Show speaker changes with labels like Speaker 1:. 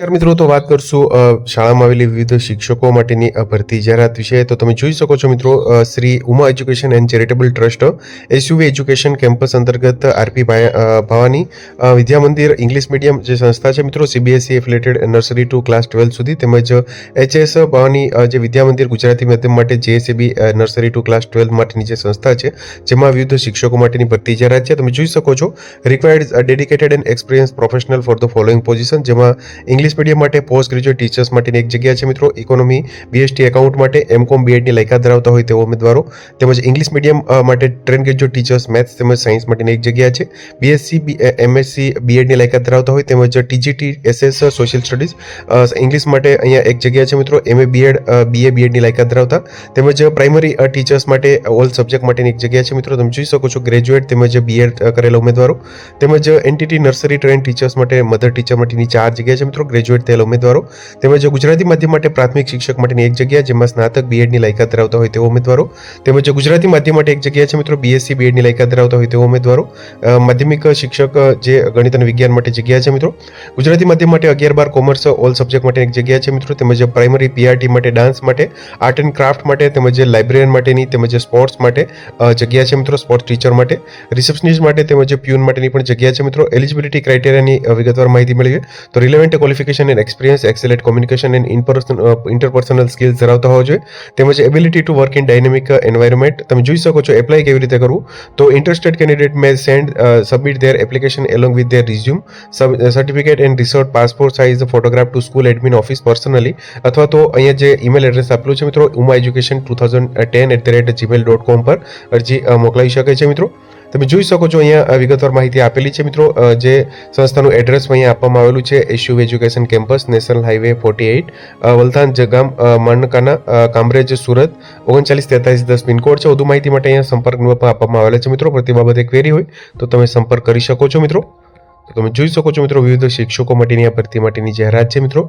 Speaker 1: મિત્રો, તો વાત કરશું શાળામાં આવેલી વિવિધ શિક્ષકો માટેની ભરતી જાહેરાત વિશે. તો તમે જોઈ શકો છો મિત્રો Shri Uma education and charitable trust, SUV education campus અંતર્ગત RP Bhavani Vidya Mandir English medium જે સંસ્થા છે મિત્રો, CBSE affiliated nursery to class twelfth સુધી, તેમજ એચએસ ભવાની જે વિદ્યા મંદિર ગુજરાતી માધ્યમ માટે JSCB nursery to class twelfth માટેની જે સંસ્થા છે, જેમાં વિવિધ શિક્ષકો માટેની ભરતી જાહેરાત છે. તમે જોઈ શકો છો, required dedicated and experience professional for the following position, જેમાં ઇંગ્લિશ મીડિયમ માટે પોસ્ટ ગ્રેજ્યુએટ ટીચર્સ માટેની એક જગ્યા છે મિત્રો ઇકોનોમી બીએસટી એકાઉન્ટ માટે એમકોમ બીએડની લાયકાત ધરાવતા હોય તેવા ઉમેદવારો. તેમજ ઇંગ્લિશ મીડિયમ અ, માટે ટ્રેન ગ્રેજ્યુએટ ટીચર્સ મેથ્સ તેમજ સાયન્સ માટેની એક જગ્યા છે. બીએસસી એમએસસી બીએડની લાયકાત ધરાવતા હોય તેમજ TGT SS social studies English માટે અહીંયા એક જગ્યા છે મિત્રો એમએ બીએડ બીએ બીએડની લાયકાત ધરાવતા. તેમજ પ્રાઇમરી ટીચર્સ માટે ઓલ સબ્જેક્ટ માટેની એક જગ્યા છે મિત્રો તમે જોઈ શકો છો ગ્રેજ્યુએટ તેમજ બીએડ કરેલા ઉમેદવારો. તેમજ એનટીટી નર્સરી ટ્રેન ટીચર્સ માટે મધર ટીચર માટેની ચાર જગ્યા છે મિત્રો ગ્રેજ્યુએટ થયેલા ઉમેદવારો, તેમજ ગુજરાતી માધ્યમ માટે પ્રાથમિક શિક્ષક માટેની એક જગ્યા, જેમાં સ્નાતક બીએડની લાયકાત ધરાવતા હોય તેવા ઉમેદવારો, તેમજ ગુજરાતી માધ્યમ માટે એક જગ્યા છે મિત્રો બીએસસી બીએડની લાયકાત ધરાવતા હોય તેવા ઉમેદવારો માધ્યમિક શિક્ષક જે ગણિત અને વિજ્ઞાન માટે જગ્યા છે મિત્રો. ગુજરાતી માધ્યમ માટે અગિયાર બાર કોમર્સ ઓલ સબ્જેક્ટ માટે એક જગ્યા છે મિત્રો, તેમજ પ્રાઇમરી પીઆરટી માટે ડાન્સ માટે, આર્ટ એન્ડ ક્રાફ્ટ માટે, તેમજ લાઇબ્રેરિયન માટેની, તેમજ સ્પોર્ટ્સ માટે જગ્યા છે મિત્રો, સ્પોર્ટ્સ ટીચર માટે. રિસેપ્શનિસ્ટ માટે તેમજ પ્યુન માટેની પણ જગ્યા છે મિત્રો. એલિજિબિલિટી ક્રાઇટેરિયાની વિગતવાર માહિતી મેળવીએ. તો relevant qualification and experience excellent communication and in person interpersonal skills ધરાવતા હોવા જોઈએ. તેમજ ability to work in dynamic environment તમે જોઈ શકો છો એપ્લાય કેવી રીતે કરવું. તો interested candidate may send submit their application along with their resume certificate and resort passport size photograph to school admin office personally અથવા તો અહીંયા જે ઈમેલ એડ્રેસ આપેલું છે મિત્રો, Uma education two thousand ten at the rate Gmail dot com પર અરજી મોકલાવી શકે છે મિત્રો. તમે જોઈ શકો છો અહીંયા વિગતવાર માહિતી આપેલી છે મિત્રો. જે સંસ્થાનું એડ્રેસ અહીંયા આપવામાં આવેલું છે SU education campus, national highway forty eight. Valthan જગામ મણકાના કામરેજ, સુરત. ઓગણચાલીસ તેતાલીસ દસ પિનકોડ છે. વધુ માહિતી માટે અહીંયા સંપર્ક નંબર આપવામાં આવેલા છે મિત્રો. પ્રતિ બાબતે ક્વેરી હોય, તો તમે સંપર્ક કરી શકો છો મિત્રો. તમે જોઈ શકો છો મિત્રો, વિવિધ શિક્ષકો માટેની આ ભરતી માટેની જાહેરાત છે મિત્રો.